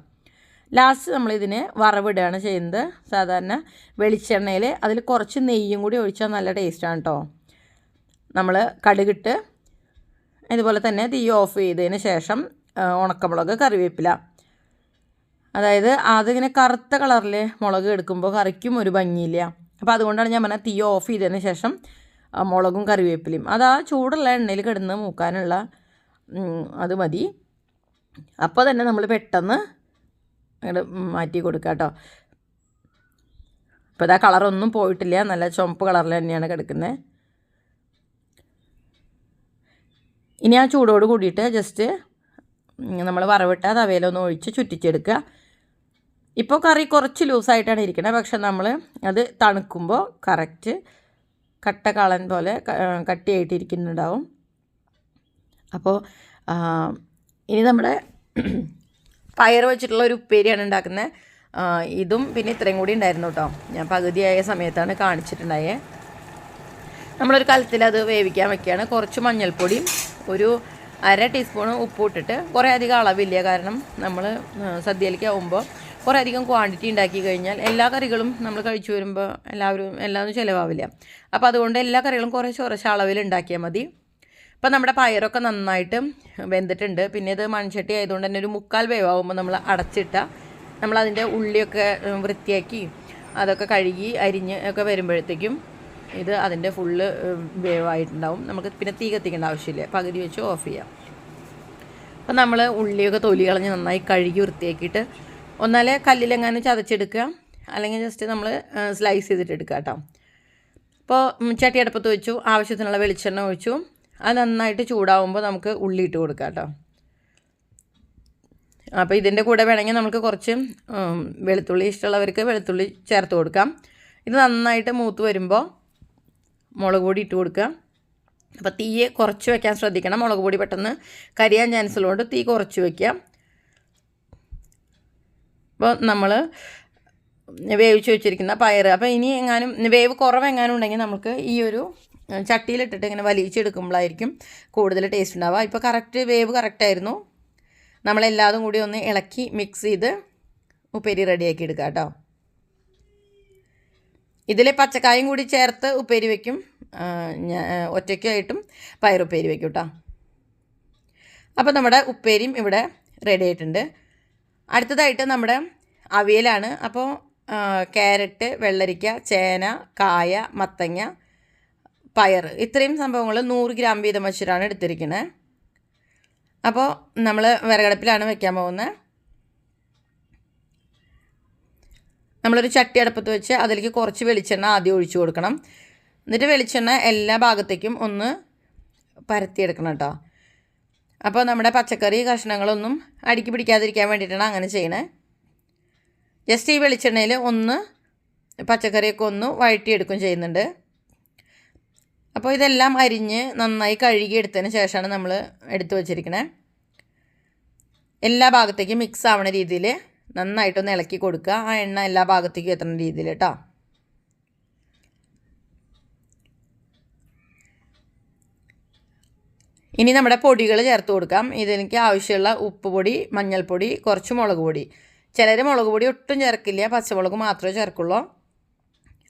ലാസ്റ്റ് നമ്മളിതിന് വറവിടുകയാണ് ചെയ്യുന്നത്. സാധാരണ വെളിച്ചെണ്ണയിൽ അതിൽ കുറച്ച് നെയ്യും കൂടി ഒഴിച്ചാൽ നല്ല ടേസ്റ്റാണ് കേട്ടോ നമ്മൾ കടുകിട്ട് ഇതുപോലെ തന്നെ തീ ഓഫ് ചെയ്തതിന് ശേഷം ഉണക്കമുളക് കറിവേപ്പില. അതായത് അതിങ്ങനെ കറുത്ത കളറിൽ മുളക് എടുക്കുമ്പോൾ കറിക്കും ഒരു ഭംഗിയില്ല. അപ്പോൾ അതുകൊണ്ടാണ് ഞാൻ പറഞ്ഞത് തീ ഓഫ് ചെയ്തതിന് ശേഷം മുളകും കറിവേപ്പിലയും. അത് ആ ചൂടുള്ള എണ്ണയിൽ കിടന്ന് മൂക്കാനുള്ള അത് മതി. അപ്പോൾ തന്നെ നമ്മൾ പെട്ടെന്ന് അങ്ങോട്ട് മാറ്റി കൊടുക്കുക കേട്ടോ ഇപ്പോൾ ഇതാ കളറൊന്നും പോയിട്ടില്ല. നല്ല ചുവപ്പ് കളറിൽ തന്നെയാണ് കിടക്കുന്നത് ഇനി ആ ചൂടോട് കൂടിയിട്ട് ജസ്റ്റ് നമ്മൾ വറവിട്ട തവയിലൊന്ന് ഒഴിച്ച് ചുറ്റിച്ചെടുക്കുക ഇപ്പോൾ കറി കുറച്ച് ലൂസായിട്ടാണ് ഇരിക്കുന്നത് പക്ഷെ നമ്മൾ അത് തണുക്കുമ്പോൾ കറക്റ്റ് കട്ട കളൻ പോലെ കട്ടിയായിട്ടിരിക്കുന്നുണ്ടാവും. അപ്പോൾ ഇനി നമ്മുടെ പയർ വെച്ചിട്ടുള്ള ഒരു ഉപ്പേരിയാണ് ഉണ്ടാക്കുന്നത്. ഇതും പിന്നെ ഇത്രയും കൂടി ഉണ്ടായിരുന്നു കേട്ടോ. ഞാൻ പകുതിയായ സമയത്താണ് കാണിച്ചിട്ടുണ്ടായേ. നമ്മളൊരു കലത്തിൽ അത് വേവിക്കാൻ വെക്കുകയാണ്. കുറച്ച് മഞ്ഞൾപ്പൊടിയും ഒരു അര ടീസ്പൂൺ ഉപ്പ് ഇട്ടിട്ട് കുറേ അധികം അളവില്ല. കാരണം നമ്മൾ സദ്യയിലേക്ക് ആകുമ്പോൾ കുറേ അധികം ക്വാണ്ടിറ്റി ഉണ്ടാക്കി കഴിഞ്ഞാൽ എല്ലാ കറികളും നമ്മൾ കഴിച്ചു വരുമ്പോൾ എല്ലാവരും എല്ലാവരും ചിലവാവില്ല. അപ്പോൾ അതുകൊണ്ട് എല്ലാ കറികളും കുറേശ്ശെ കുറച്ച് അളവിൽ ഉണ്ടാക്കിയാൽ മതി. അപ്പോൾ നമ്മുടെ പയറൊക്കെ നന്നായിട്ട് വെന്തിട്ടുണ്ട്. പിന്നെ ഇത് മൺചട്ടി ആയതുകൊണ്ട് തന്നെ ഒരു മുക്കാൽ വേവാകുമ്പോൾ നമ്മൾ അടച്ചിട്ട നമ്മളതിന്റെ ഉള്ളിയൊക്കെ വൃത്തിയാക്കി അതൊക്കെ കഴുകി അരിഞ്ഞ് ഒക്കെ വരുമ്പോഴത്തേക്കും ഇത് അതിന്റെ ഫുള്ള് വേവായിട്ടുണ്ടാവും. നമുക്ക് പിന്നെ തീ കത്തിക്കേണ്ട ആവശ്യമില്ല. പകുതി വെച്ച് ഓഫ് ചെയ്യാം. അപ്പം നമ്മൾ ഉള്ളിയൊക്കെ തൊലി കളഞ്ഞ് നന്നായി കഴുകി വൃത്തിയാക്കിയിട്ട് ഒന്നാലെ കല്ലിലെങ്ങാനും ചതച്ചെടുക്കുക. അല്ലെങ്കിൽ ജസ്റ്റ് നമ്മൾ സ്ലൈസ് ചെയ്തിട്ട് എടുക്കുക കേട്ടോ. അപ്പോൾ ചട്ടി അടുപ്പത്ത് വെച്ചു. ആവശ്യത്തിനുള്ള വെളിച്ചെണ്ണ ഒഴിച്ചു. അത് നന്നായിട്ട് ചൂടാവുമ്പോൾ നമുക്ക് ഉള്ളി ഇട്ട് കൊടുക്കാം കേട്ടോ. അപ്പോൾ ഇതിന്റെ കൂടെ വേണമെങ്കിൽ നമുക്ക് കുറച്ച് വെളുത്തുള്ളി ഇഷ്ടമുള്ളവർക്ക് വെളുത്തുള്ളി ചേർത്ത് കൊടുക്കാം. ഇത് നന്നായിട്ട് മൂത്ത് വരുമ്പോൾ മുളക് പൊടി ഇട്ട് കൊടുക്കുക അപ്പോൾ തീയെ കുറച്ച് വയ്ക്കാൻ ശ്രദ്ധിക്കണം. മുളക് പൊടി പെട്ടെന്ന് കരിയാൻ ചാൻസ് ഉള്ളതുകൊണ്ട് തീ കുറച്ച് വയ്ക്കുക അപ്പോൾ നമ്മൾ വേവിച്ച് വെച്ചിരിക്കുന്ന പയർ അപ്പോൾ ഇനി എങ്ങാനും വേവ് കുറവ് എങ്ങാനും ഉണ്ടെങ്കിൽ നമുക്ക് ഈ ഒരു ചട്ടിയിലിട്ടിട്ട് ഇങ്ങനെ വലിയിച്ചെടുക്കുമ്പോഴായിരിക്കും കൂടുതൽ ടേസ്റ്റ് ഉണ്ടാവുക. ഇപ്പോൾ കറക്റ്റ് വേവ് കറക്റ്റായിരുന്നു നമ്മളെല്ലാതും കൂടി ഒന്ന് ഇളക്കി മിക്സ് ചെയ്ത് ഉപ്പേരി റെഡിയാക്കി എടുക്കുക കേട്ടോ. ഇതിൽ പച്ചക്കായും കൂടി ചേർത്ത് ഉപ്പേരി വയ്ക്കും ഒറ്റയ്ക്കായിട്ടും പയറുപ്പേരി വയ്ക്കും കേട്ടോ. അപ്പോൾ നമ്മുടെ ഉപ്പേരിയും ഇവിടെ റെഡി ആയിട്ടുണ്ട്. അടുത്തതായിട്ട് നമ്മുടെ അവിയലാണ്. അപ്പോൾ ക്യാരറ്റ് വെള്ളരിക്ക ചേന കായ മത്തങ്ങ പയർ ഇത്രയും സംഭവങ്ങൾ നൂറ് ഗ്രാം വീതം വെച്ചിട്ടാണ് എടുത്തിരിക്കുന്നത് അപ്പോൾ നമ്മൾ വിറകടുപ്പിലാണ് വെക്കാൻ പോകുന്നത് നമ്മളൊരു ചട്ടി അടുപ്പത്ത് വെച്ച് അതിലേക്ക് കുറച്ച് വെളിച്ചെണ്ണ ആദ്യം ഒഴിച്ചു കൊടുക്കണം. എന്നിട്ട് വെളിച്ചെണ്ണ എല്ലാ ഭാഗത്തേക്കും ഒന്ന് പരത്തിയെടുക്കണം കേട്ടോ. അപ്പോൾ നമ്മുടെ പച്ചക്കറി കഷ്ണങ്ങളൊന്നും അടുക്കി പിടിക്കാതിരിക്കാൻ വേണ്ടിയിട്ടാണ് അങ്ങനെ ചെയ്യണേ. ജസ്റ്റ് ഈ വെളിച്ചെണ്ണയിൽ ഒന്ന് പച്ചക്കറിയൊക്കെ ഒന്ന് വഴറ്റിയെടുക്കും ചെയ്യുന്നുണ്ട്. അപ്പോൾ ഇതെല്ലാം അരിഞ്ഞ് നന്നായി കഴുകി എടുത്തതിന് ശേഷമാണ് നമ്മൾ എടുത്തു വച്ചിരിക്കണേ. എല്ലാ ഭാഗത്തേക്കും മിക്സ് ആവണ രീതിയിൽ നന്നായിട്ടൊന്ന് ഇളക്കി കൊടുക്കുക. ആ എണ്ണ എല്ലാ ഭാഗത്തേക്കും എത്തുന്ന രീതിയിൽ കേട്ടോ. ഇനി നമ്മുടെ പൊടികൾ ചേർത്ത് കൊടുക്കാം. ഇതെനിക്ക് ആവശ്യമുള്ള ഉപ്പ് പൊടി മഞ്ഞൾപ്പൊടി കുറച്ച് മുളക് പൊടി. ചിലർ മുളക് പൊടി ഒട്ടും ചേർക്കില്ല. പച്ചമുളക് മാത്രമേ ചേർക്കുള്ളൂ.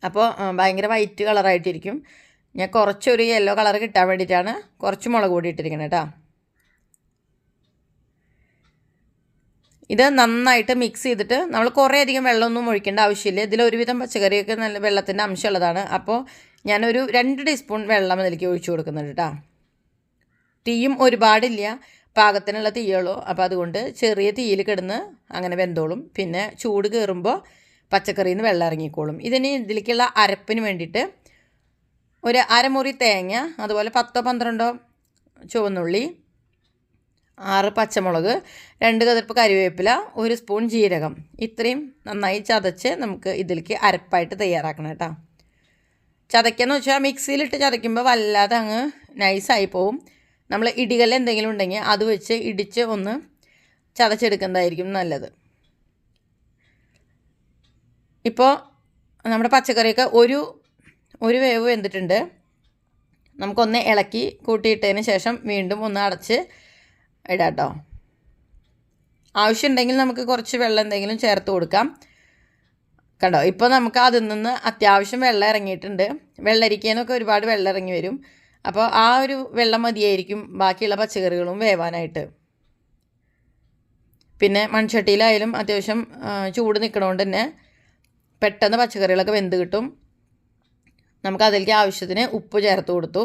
അപ്പോൾ ഭയങ്കര വൈറ്റ് കളറായിട്ടിരിക്കും ഞാൻ കുറച്ചൊരു യെല്ലോ കളർ കിട്ടാൻ വേണ്ടിയിട്ടാണ് കുറച്ച് മുളക് പൊടി ഇട്ടിരിക്കുന്നത് കേട്ടോ ഇത് നന്നായിട്ട് മിക്സ് ചെയ്തിട്ട് നമ്മൾ കുറേ അധികം വെള്ളമൊന്നും ഒഴിക്കേണ്ട ആവശ്യമില്ല. ഇതിലൊരുവിധം പച്ചക്കറിയൊക്കെ നല്ല വെള്ളത്തിന്റെ അംശമുള്ളതാണ്. അപ്പോൾ ഞാനൊരു രണ്ട് ടീസ്പൂൺ വെള്ളം ഇതിലേക്ക് ഒഴിച്ചു കൊടുക്കുന്നുണ്ട് കേട്ടോ തീയും ഒരുപാടില്ല. പാകത്തിനുള്ള തീയുള്ളൂ. അപ്പോൾ അതുകൊണ്ട് ചെറിയ തീയിൽ കിടന്ന് അങ്ങനെ വെന്തോളും. പിന്നെ ചൂട് കയറുമ്പോൾ പച്ചക്കറിയിൽ നിന്ന് വെള്ളം ഇറങ്ങിക്കോളും. ഇതിന് ഇതിലേക്കുള്ള അരപ്പിന് വേണ്ടിയിട്ട് ഒരു അരമുറി തേങ്ങ അതുപോലെ പത്തോ പന്ത്രണ്ടോ ചുവന്നുള്ളി ആറ് പച്ചമുളക് രണ്ട് കതിർപ്പ് കറിവേപ്പില ഒരു സ്പൂൺ ജീരകം. ഇത്രയും നന്നായി ചതച്ച് നമുക്ക് ഇതിലേക്ക് അരപ്പായിട്ട് തയ്യാറാക്കണം കേട്ടോ. ചതയ്ക്കാന്ന് വെച്ചാൽ മിക്സിയിലിട്ട് ചതയ്ക്കുമ്പോൾ വല്ലാതെ അങ്ങ് നൈസായി പോവും. നമ്മൾ ഇടികൽ എന്തെങ്കിലും ഉണ്ടെങ്കിൽ അത് വെച്ച് ഇടിച്ച് ഒന്ന് ചതച്ചെടുക്കുന്നതായിരിക്കും നല്ലത്. ഇപ്പോൾ നമ്മുടെ പച്ചക്കറിയൊക്കെ ഒരു ഒരു വേവ് വെന്തിട്ടുണ്ട്. നമുക്കൊന്ന് ഇളക്കി കൂട്ടിയിട്ടതിന് ശേഷം വീണ്ടും ഒന്ന് അടച്ച് ഇടാം കേട്ടോ ആവശ്യമുണ്ടെങ്കിൽ നമുക്ക് കുറച്ച് വെള്ളം എന്തെങ്കിലും ചേർത്ത് കൊടുക്കാം. കണ്ടോ? ഇപ്പോൾ നമുക്ക് അതിൽ നിന്ന് അത്യാവശ്യം വെള്ളം ഇറങ്ങിയിട്ടുണ്ട്. വെള്ളരിക്കേന്നൊക്കെ ഒരുപാട് വെള്ളം ഇറങ്ങി വരും. അപ്പോൾ ആ ഒരു വെള്ളം മതിയായിരിക്കും ബാക്കിയുള്ള പച്ചക്കറികളും വേവാനായിട്ട്. പിന്നെ മൺചട്ടിയിലായാലും അത്യാവശ്യം ചൂട് നിൽക്കണോണ്ട് തന്നെ പെട്ടെന്ന് പച്ചക്കറികളൊക്കെ വെന്ത് കിട്ടും. നമുക്ക് അതിലേക്ക് ആവശ്യത്തിന് ഉപ്പ് ചേർത്ത് കൊടുത്തു.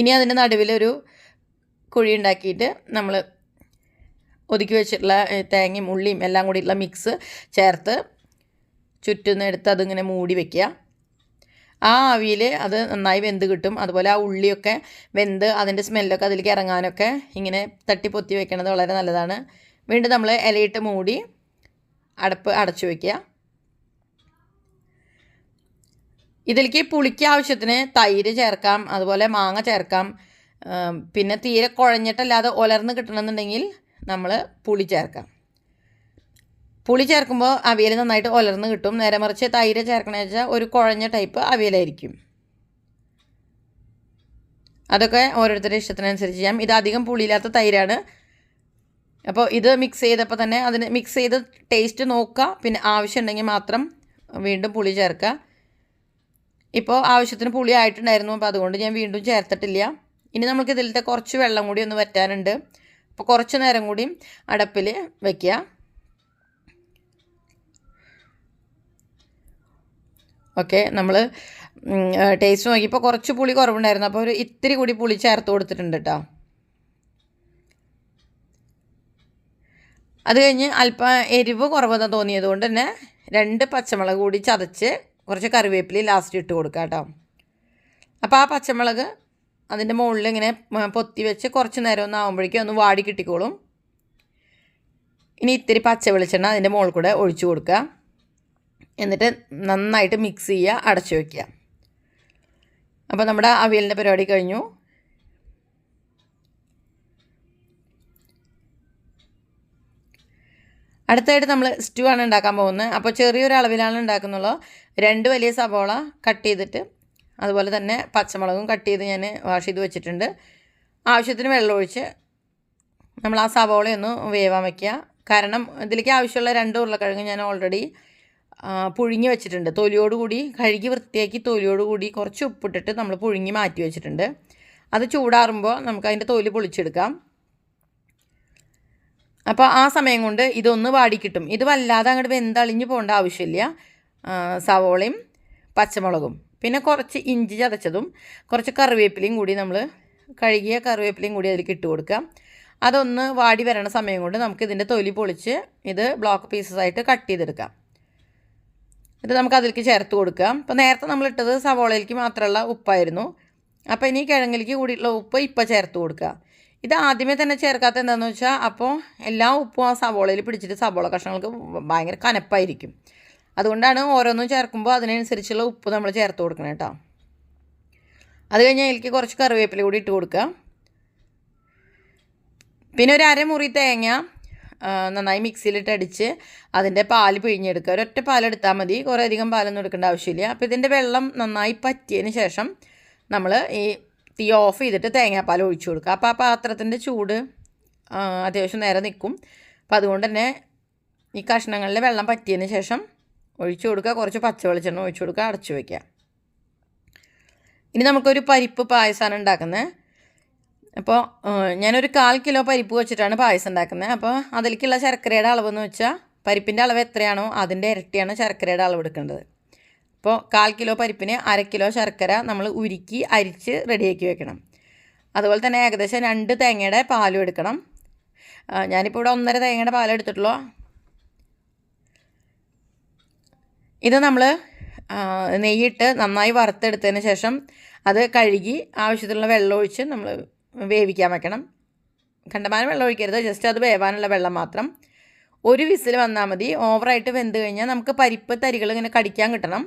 ഇനി അതിന്റെ നടുവിലൊരു കുഴി ഉണ്ടാക്കിയിട്ട് നമ്മൾ ഒതുക്കി വെച്ചിട്ടുള്ള തേങ്ങയും ഉള്ളിയും എല്ലാം കൂടിയിട്ടുള്ള മിക്സ് ചേർത്ത് ചുറ്റുന്ന എടുത്ത് അതിങ്ങനെ മൂടി വെക്കുക. ആ ആവിയിൽ അത് നന്നായി വെന്ത് കിട്ടും. അതുപോലെ ആ ഉള്ളിയൊക്കെ വെന്ത് അതിന്റെ സ്മെല്ലൊക്കെ അതിലേക്ക് ഇറങ്ങാനൊക്കെ ഇങ്ങനെ തട്ടി പൊത്തി വെക്കണത് വളരെ നല്ലതാണ്. വീണ്ടും നമ്മൾ ഇലയിട്ട് മൂടി അടപ്പ് അടച്ചു വയ്ക്കുക ഇതിലേക്ക് പുളിക്ക് ആവശ്യത്തിന് തൈര് ചേർക്കാം അതുപോലെ മാങ്ങ ചേർക്കാം. പിന്നെ തീരെ കുഴഞ്ഞിട്ടല്ലാതെ ഒലർന്ന് കിട്ടണമെന്നുണ്ടെങ്കിൽ നമ്മൾ പുളി ചേർക്കാം. പുളി ചേർക്കുമ്പോൾ അവിയൽ നന്നായിട്ട് ഒലർന്ന് കിട്ടും. നേരെ മറിച്ച് തൈര് ചേർക്കണമെന്ന് വെച്ചാൽ ഒരു കുഴഞ്ഞ ടൈപ്പ് അവിയലായിരിക്കും. അതൊക്കെ ഓരോരുത്തരുടെ ഇഷ്ടത്തിനനുസരിച്ച് ചെയ്യാം. ഇത് അധികം പുളിയില്ലാത്ത തൈരാണ്. അപ്പോൾ ഇത് മിക്സ് ചെയ്തപ്പോൾ തന്നെ അതിന് മിക്സ് ചെയ്ത് ടേസ്റ്റ് നോക്കുക. പിന്നെ ആവശ്യമുണ്ടെങ്കിൽ മാത്രം വീണ്ടും പുളി ചേർക്കുക. ഇപ്പോൾ ആവശ്യത്തിന് പുളി ആയിട്ടുണ്ടായിരുന്നു. അപ്പോൾ അതുകൊണ്ട് ഞാൻ വീണ്ടും ചേർത്തിട്ടില്ല. ഇനി നമുക്ക് ഇതിലത്തെ കുറച്ച് വെള്ളം കൂടി ഒന്ന് വറ്റാനുണ്ട്. അപ്പോൾ കുറച്ച് നേരം കൂടി അടപ്പിൽ വയ്ക്കുക ഓക്കെ നമ്മൾ ടേസ്റ്റ് നോക്കിയപ്പോൾ കുറച്ച് പുളി കുറവുണ്ടായിരുന്നു. അപ്പോൾ ഒരു ഇത്തിരി കൂടി പുളി ചേർത്ത് കൊടുത്തിട്ടുണ്ട് കേട്ടോ. അത് കഴിഞ്ഞ് അല്പം എരിവ് കുറവെന്ന് തോന്നിയത് കൊണ്ട് തന്നെ രണ്ട് പച്ചമുളക് കൂടി ചതച്ച് കുറച്ച് കറിവേപ്പില ലാസ്റ്റ് ഇട്ട് കൊടുക്കുക കേട്ടോ. അപ്പോൾ ആ പച്ചമുളക് അതിന്റെ മുകളിൽ ഇങ്ങനെ പൊത്തി വെച്ച് കുറച്ച് നേരം ഒന്ന് ആകുമ്പോഴേക്കും ഒന്ന് വാടി കിട്ടിക്കോളും. ഇനി ഇത്തിരി പച്ച വെളിച്ചെണ്ണ അതിന്റെ മുകളിൽ കൂടെ ഒഴിച്ചു കൊടുക്കുക. എന്നിട്ട് നന്നായിട്ട് മിക്സ് ചെയ്യുക അടച്ചു വയ്ക്കുക അപ്പോൾ നമ്മുടെ അവിയലിന്റെ പരിപാടി കഴിഞ്ഞു. അടുത്തായിട്ട് നമ്മൾ സ്റ്റൂ ആണ് ഉണ്ടാക്കാൻ പോകുന്നത്. അപ്പോൾ ചെറിയൊരു അളവിലാണ് ഉണ്ടാക്കുന്നുള്ളൂ. രണ്ട് വലിയ സവോള കട്ട് ചെയ്തിട്ട് അതുപോലെ തന്നെ പച്ചമുളകും കട്ട് ചെയ്ത് ഞാൻ വാഷ് ചെയ്ത് വെച്ചിട്ടുണ്ട്. ആവശ്യത്തിന് വെള്ളമൊഴിച്ച് നമ്മൾ ആ സവോളയൊന്ന് വേവാൻ വയ്ക്കുക കാരണം ഇതിലേക്ക് ആവശ്യമുള്ള രണ്ട് ഉരുളക്കിഴങ്ങ് ഞാൻ ഓൾറെഡി പുഴുങ്ങി വെച്ചിട്ടുണ്ട്. തൊലിയോടുകൂടി കഴുകി വൃത്തിയാക്കി തൊലിയോടുകൂടി കുറച്ച് ഉപ്പിട്ടിട്ട് നമ്മൾ പുഴുങ്ങി മാറ്റി വെച്ചിട്ടുണ്ട്. അത് ചൂടാറുമ്പോൾ നമുക്ക് അതിന്റെ തൊലി പൊളിച്ചെടുക്കാം. അപ്പോൾ ആ സമയം കൊണ്ട് ഇതൊന്ന് വാടിക്കിട്ടും ഇത് വല്ലാതെ അങ്ങോട്ട് വെന്തളിഞ്ഞ് പോകേണ്ട ആവശ്യമില്ല. സവോളയും പച്ചമുളകും. പിന്നെ കുറച്ച് ഇഞ്ചി ചതച്ചതും കുറച്ച് കറിവേപ്പിലയും കൂടി നമ്മൾ കഴുകിയ കറിവേപ്പിലയും കൂടി അതിലേക്ക് ഇട്ട് കൊടുക്കുക. അതൊന്ന് വാടി വരണ സമയം കൊണ്ട് നമുക്ക് ഇതിന്റെ തൊലി പൊളിച്ച് ഇത് ബ്ലോക്ക് പീസസ് ആയിട്ട് കട്ട് ചെയ്തെടുക്കാം. ഇത് നമുക്ക് അതിലേക്ക് ചേർത്ത് കൊടുക്കാം അപ്പോൾ നേരത്തെ നമ്മൾ ഇട്ടത് സവോളയിലേക്ക് മാത്രമുള്ള ഉപ്പായിരുന്നു. അപ്പോൾ ഇനി കിഴങ്ങിലേക്ക് കൂടിയിട്ടുള്ള ഉപ്പ് ഇപ്പം ചേർത്ത് കൊടുക്കുക. ഇത് ആദ്യമേ തന്നെ ചേർക്കാത്ത എന്താണെന്ന് വെച്ചാൽ അപ്പോൾ എല്ലാ ഉപ്പും ആ സവോളയിൽ പിടിച്ചിട്ട് സവോള കഷ്ണങ്ങൾക്ക് ഭയങ്കര കനപ്പായിരിക്കും. അതുകൊണ്ടാണ് ഓരോന്നും ചേർക്കുമ്പോൾ അതിനനുസരിച്ചുള്ള ഉപ്പ് നമ്മൾ ചേർത്ത് കൊടുക്കണം കേട്ടോ അത് കഴിഞ്ഞാൽ എനിക്ക് കുറച്ച് കറിവേപ്പില കൂടി ഇട്ട് കൊടുക്കുക പിന്നെ ഒരു അരമുറി തേങ്ങ നന്നായി മിക്സിയിലിട്ട് അടിച്ച് അതിന്റെ പാൽ പിഴിഞ്ഞെടുക്കുക ഒരൊറ്റ പാലെടുത്താൽ മതി. കുറേ അധികം പാലൊന്നും എടുക്കേണ്ട ആവശ്യമില്ല. അപ്പോൾ ഇതിന്റെ വെള്ളം നന്നായി പറ്റിയതിന് ശേഷം നമ്മൾ ഈ തീ ഓഫ് ചെയ്തിട്ട് തേങ്ങാപ്പാൽ ഒഴിച്ചു കൊടുക്കുക. അപ്പോൾ ആ പാത്രത്തിന്റെ ചൂട് അത്യാവശ്യം നേരെ നിൽക്കും. അപ്പം അതുകൊണ്ട് തന്നെ ഈ കഷ്ണങ്ങളിൽ വെള്ളം പറ്റിയതിന് ശേഷം ഒഴിച്ചു കൊടുക്കുക. കുറച്ച് പച്ച വെളിച്ചെണ്ണ ഒഴിച്ചു കൊടുക്കുക. അടച്ചു വയ്ക്കുക. ഇനി നമുക്കൊരു പരിപ്പ് പായസമാണ് ഉണ്ടാക്കുന്നത്. അപ്പോൾ ഞാനൊരു കാൽ കിലോ പരിപ്പ് വെച്ചിട്ടാണ് പായസം ഉണ്ടാക്കുന്നത്. അപ്പോൾ അതിലേക്കുള്ള ശർക്കരയുടെ അളവെന്ന് വെച്ചാൽ പരിപ്പിന്റെ അളവ് എത്രയാണോ അതിന്റെ ഇരട്ടിയാണ് ശർക്കരയുടെ അളവ് എടുക്കേണ്ടത്. അപ്പോൾ കാൽ കിലോ പരിപ്പിന് അര കിലോ ശർക്കര നമ്മൾ ഉരുക്കി അരിച്ച് റെഡിയാക്കി വെക്കണം. അതുപോലെ തന്നെ ഏകദേശം രണ്ട് തേങ്ങയുടെ പാലും എടുക്കണം. ഞാനിപ്പോൾ ഇവിടെ ഒന്നര തേങ്ങയുടെ പാലം എടുത്തിട്ടുള്ളൂ. ഇത് നമ്മൾ നെയ്യിട്ട് നന്നായി വറുത്തെടുത്തതിന് ശേഷം അത് കഴുകി ആവശ്യത്തിനുള്ള വെള്ളം ഒഴിച്ച് നമ്മൾ വേവിക്കാൻ വെക്കണം. കണ്ടമാനം വെള്ളം ഒഴിക്കരുത് ജസ്റ്റ് അത് വേവാനുള്ള വെള്ളം മാത്രം. ഒരു വിസിൽ വന്നാൽ മതി. ഓവറായിട്ട് വെന്ത് കഴിഞ്ഞാൽ നമുക്ക് പരിപ്പ് തരികൾ ഇങ്ങനെ കടിക്കാൻ കിട്ടണം.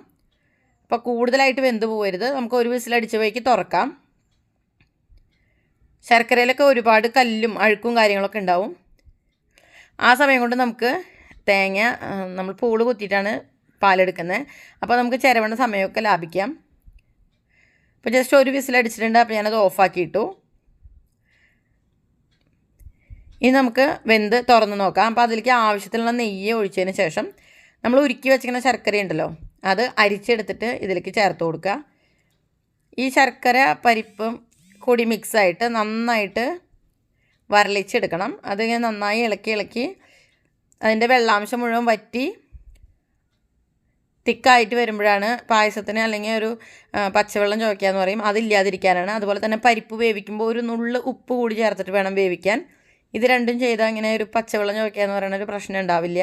അപ്പോൾ കൂടുതലായിട്ട് വെന്ത് പോകരുത് നമുക്ക് ഒരു വിസിൽ അടിച്ച വഴിക്ക് തുറക്കാം. ശർക്കരയിലൊക്കെ ഒരുപാട് കല്ലും അഴുക്കും കാര്യങ്ങളൊക്കെ ഉണ്ടാവും. ആ സമയം കൊണ്ട് നമുക്ക് തേങ്ങ നമ്മൾ പൂൾ കുത്തിയിട്ടാണ് പാലെടുക്കുന്നത്. അപ്പോൾ നമുക്ക് ചിരവണ സമയമൊക്കെ ലാഭിക്കാം. അപ്പോൾ ജസ്റ്റ് ഒരു വിസിൽ അടിച്ചിട്ടുണ്ട്. അപ്പോൾ ഞാനത് ഓഫാക്കിയിട്ടു ഇനി നമുക്ക് വെന്ത് തുറന്ന് നോക്കാം. അപ്പോൾ അതിലേക്ക് ആവശ്യത്തിനുള്ള നെയ്യ് ഒഴിച്ചതിന് ശേഷം നമ്മൾ ഉരുക്കി വെച്ചിരിക്കുന്ന ശർക്കര ഉണ്ടല്ലോ അത് അരിച്ചെടുത്തിട്ട് ഇതിലേക്ക് ചേർത്ത് കൊടുക്കുക. ഈ ശർക്കര പരിപ്പും കൂടി മിക്സായിട്ട് നന്നായിട്ട് വരളിച്ചെടുക്കണം. അതിങ്ങനെ നന്നായി ഇളക്കി ഇളക്കി അതിന്റെ വെള്ളാംശം മുഴുവൻ വറ്റി തിക്കായിട്ട് വരുമ്പോഴാണ് പായസത്തിന് അല്ലെങ്കിൽ ഒരു പച്ചവെള്ളം ചോദിക്കുക എന്ന് പറയും അതില്ലാതിരിക്കാനാണ് അതുപോലെ തന്നെ പരിപ്പ് വേവിക്കുമ്പോൾ ഒരു നുള്ള് ഉപ്പ് കൂടി ചേർത്തിട്ട് വേണം വേവിക്കാൻ. ഇത് രണ്ടും ചെയ്താൽ ഇങ്ങനെ ഒരു പച്ചവെള്ളം ചോദിക്കുക എന്ന് പറയുന്ന ഒരു പ്രശ്നം ഉണ്ടാവില്ല.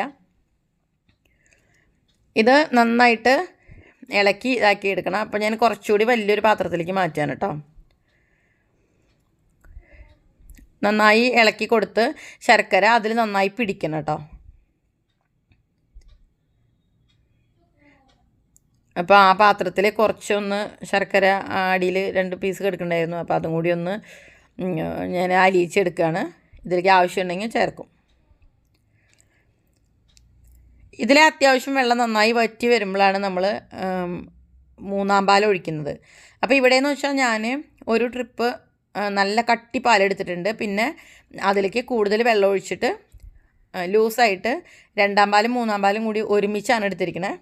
ഇത് നന്നായിട്ട് ഇളക്കി ഇതാക്കി എടുക്കണം. അപ്പോൾ ഞാൻ കുറച്ചുകൂടി വലിയൊരു പാത്രത്തിലേക്ക് മാറ്റാൻ കേട്ടോ നന്നായി ഇളക്കി കൊടുത്ത് ശർക്കര അതിൽ നന്നായി പിടിക്കണം കേട്ടോ അപ്പോൾ ആ പാത്രത്തിൽ കുറച്ചൊന്ന് ശർക്കര അടിയിൽ രണ്ട് പീസ് കിടക്കണ്ടായിരുന്നു. അപ്പോൾ അതും കൂടി ഒന്ന് ഞാൻ അലിയിച്ചെടുക്കുകയാണ് ഇതിലേക്ക് ആവശ്യമുണ്ടെങ്കിൽ ചേർക്കും. ഇതിലെ അത്യാവശ്യം വെള്ളം നന്നായി വറ്റി വരുമ്പോഴാണ് നമ്മൾ മൂന്നാം പാൽ ഒഴിക്കുന്നത്. അപ്പോൾ ഇവിടെയെന്ന് വെച്ചാൽ ഞാൻ ഒരു ട്രിപ്പ് നല്ല കട്ടി പാലെടുത്തിട്ടുണ്ട് പിന്നെ അതിലേക്ക് കൂടുതൽ വെള്ളം ഒഴിച്ചിട്ട് ലൂസായിട്ട് രണ്ടാം പാലും മൂന്നാം പാലും കൂടി ഒരുമിച്ചാണ് എടുത്തിരിക്കുന്നത്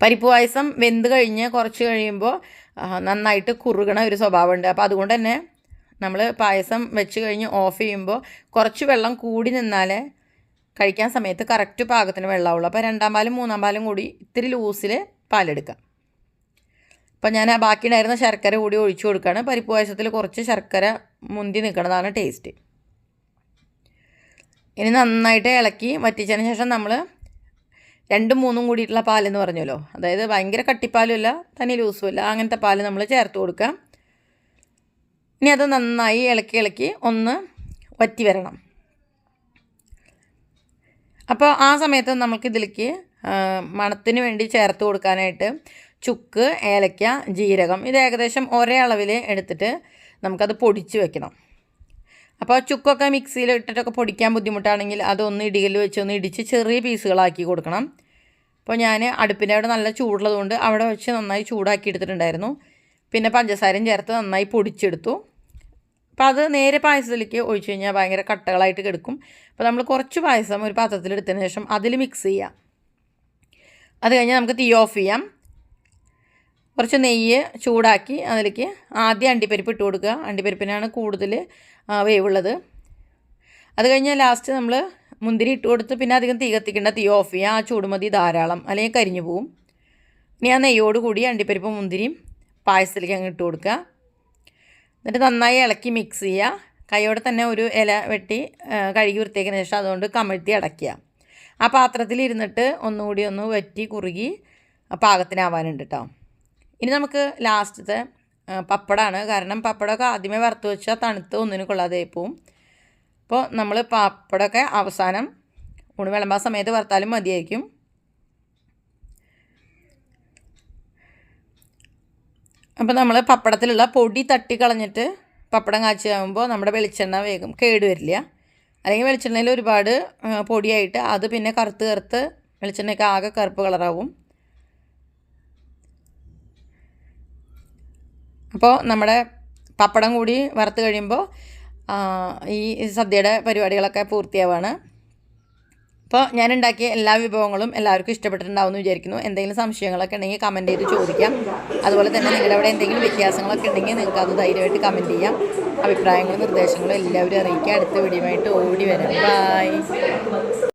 പരിപ്പ് പായസം വെന്ത് കഴിഞ്ഞ് കുറച്ച് കഴിയുമ്പോൾ നന്നായിട്ട് കുറുകണ ഒരു സ്വഭാവമുണ്ട്. അപ്പോൾ അതുകൊണ്ട് തന്നെ നമ്മൾ പായസം വെച്ച് കഴിഞ്ഞ് ഓഫ് ചെയ്യുമ്പോൾ കുറച്ച് വെള്ളം കൂടി നിന്നാലേ കഴിക്കാൻ സമയത്ത് കറക്റ്റ് പാകത്തിന് വെള്ളമാവുള്ളൂ അപ്പോൾ രണ്ടാം പാലും മൂന്നാം പാലും കൂടി ഇത്തിരി ലൂസിൽ പാലെടുക്കാം. അപ്പോൾ ഞാൻ ആ ബാക്കി ഉണ്ടായിരുന്ന ശർക്കര കൂടി ഒഴിച്ചു കൊടുക്കുകയാണ് പരിപ്പ് പായസത്തിൽ കുറച്ച് ശർക്കര മുന്തി നിൽക്കുന്നതാണ് ടേസ്റ്റ് ഇനി നന്നായിട്ട് ഇളക്കി വറ്റിച്ചതിന് ശേഷം നമ്മൾ രണ്ടും മൂന്നും കൂടിയിട്ടുള്ള പാലെന്ന് പറഞ്ഞല്ലോ. അതായത് ഭയങ്കര കട്ടിപ്പാലും ഇല്ല തനി ലൂസുമില്ല അങ്ങനത്തെ പാൽ നമ്മൾ ചേർത്ത് കൊടുക്കുക ഇനി അത് നന്നായി ഇളക്കി ഇളക്കി ഒന്ന് വറ്റി വരണം. അപ്പോൾ ആ സമയത്ത് നമുക്ക് ഇതിലേക്ക് മണത്തിന് വേണ്ടി ചേർത്ത് കൊടുക്കാനായിട്ട് ചുക്ക് ഏലക്ക ജീരകം ഇത് ഏകദേശം ഒരേ അളവിൽ എടുത്തിട്ട് നമുക്കത് പൊടിച്ച് വെക്കണം. അപ്പോൾ ചുക്കൊക്കെ മിക്സിയിൽ ഇട്ടിട്ടൊക്കെ പൊടിക്കാൻ ബുദ്ധിമുട്ടാണെങ്കിൽ അതൊന്ന് ഇടിയിൽ വെച്ച് ഒന്ന് ഇടിച്ച് ചെറിയ പീസുകളാക്കി കൊടുക്കണം. അപ്പോൾ ഞാൻ അടുപ്പിന്റെ അവിടെ നല്ല ചൂടുള്ളതുകൊണ്ട് അവിടെ വെച്ച് നന്നായി ചൂടാക്കി എടുത്തിട്ടുണ്ടായിരുന്നു. പിന്നെ പഞ്ചസാരയും ചേർത്ത് നന്നായി പൊടിച്ചെടുത്തു. അപ്പോൾ അത് നേരെ പായസത്തിലേക്ക് ഒഴിച്ച് കഴിഞ്ഞാൽ ഭയങ്കര കട്ടകളായിട്ട് കിടക്കും. അപ്പോൾ നമ്മൾ കുറച്ച് പായസം ഒരു പാത്രത്തിൽ പാത്രത്തിലെടുത്തതിന് ശേഷം അതിൽ മിക്സ് ചെയ്യാം. അത് കഴിഞ്ഞ് നമുക്ക് തീ ഓഫ് ചെയ്യാം. കുറച്ച് നെയ്യ് ചൂടാക്കി അതിലേക്ക് ആദ്യം അണ്ടിപ്പരിപ്പ് ഇട്ട് കൊടുക്കുക. അണ്ടിപ്പരിപ്പിനാണ് കൂടുതൽ വേവുള്ളത്. അത് കഴിഞ്ഞ് ലാസ്റ്റ് നമ്മൾ മുന്തിരി ഇട്ട് കൊടുത്ത് പിന്നെ അധികം തീ കത്തിക്കേണ്ട തീ ഓഫ് ചെയ്യുക ആ ചൂടുമതി ധാരാളം അല്ലെങ്കിൽ കരിഞ്ഞു പോവും. ഇനി ആ നെയ്യോട് കൂടി അണ്ടിപ്പരിപ്പ് മുന്തിരിയും പായസത്തിലേക്ക് അങ്ങ് ഇട്ട് കൊടുക്കുക. എന്നിട്ട് നന്നായി ഇളക്കി മിക്സ് ചെയ്യുക. കൈയോടെ തന്നെ ഒരു ഇല വെട്ടി കഴുകി വൃത്തിയാക്കിയതിന് ശേഷം അതുകൊണ്ട് കമഴ്ത്തി അടയ്ക്കുക. ആ പാത്രത്തിൽ ഇരുന്നിട്ട് ഒന്നുകൂടി ഒന്ന് വറ്റി കുറുകി പാകത്തിനാവാനുണ്ട് കേട്ടോ ഇനി നമുക്ക് ലാസ്റ്റത്തെ പപ്പടമാണ് കാരണം പപ്പടമൊക്കെ ആദ്യമേ വറുത്ത് വെച്ചാൽ തണുത്ത് ഒന്നിനും കൊള്ളാതെ പോവും. അപ്പോൾ നമ്മൾ പപ്പടമൊക്കെ അവസാനം ഊണ് വിളമ്പാൻ സമയത്ത് വറുത്താലും മതിയായിരിക്കും. അപ്പോൾ നമ്മൾ പപ്പടത്തിലുള്ള പൊടി തട്ടി കളഞ്ഞിട്ട് പപ്പടം കാച്ചാകുമ്പോൾ നമ്മുടെ വെളിച്ചെണ്ണ വേഗം കേട് വരില്ല. അല്ലെങ്കിൽ വെളിച്ചെണ്ണയിൽ ഒരുപാട് പൊടിയായിട്ട് അത് പിന്നെ കറുത്ത് കറുത്ത് വെളിച്ചെണ്ണയ്ക്ക് ആകെ കറുപ്പ് കളറാവും. അപ്പോൾ നമ്മുടെ പപ്പടം കൂടി വറുത്ത് കഴിയുമ്പോൾ ഈ സദ്യയുടെ പരിപാടികളൊക്കെ പൂർത്തിയാവാണ്. അപ്പോൾ ഞാൻ ഉണ്ടാക്കിയ എല്ലാ വിഭവങ്ങളും എല്ലാവർക്കും ഇഷ്ടപ്പെട്ടിട്ടുണ്ടാവും എന്ന് വിചാരിക്കുന്നു. എന്തെങ്കിലും സംശയങ്ങളൊക്കെ ഉണ്ടെങ്കിൽ കമന്റ് ചെയ്ത് ചോദിക്കാം. അതുപോലെ തന്നെ നിങ്ങളുടെ അവിടെ എന്തെങ്കിലും വ്യത്യാസങ്ങളൊക്കെ ഉണ്ടെങ്കിൽ നിങ്ങൾക്ക് അത് ധൈര്യമായിട്ട് കമന്റ് ചെയ്യാം. അഭിപ്രായങ്ങളും നിർദ്ദേശങ്ങളും എല്ലാവരും അറിയിക്കുക. അടുത്ത വീഡിയോ ആയിട്ട് ഓടി വരാം. ബൈ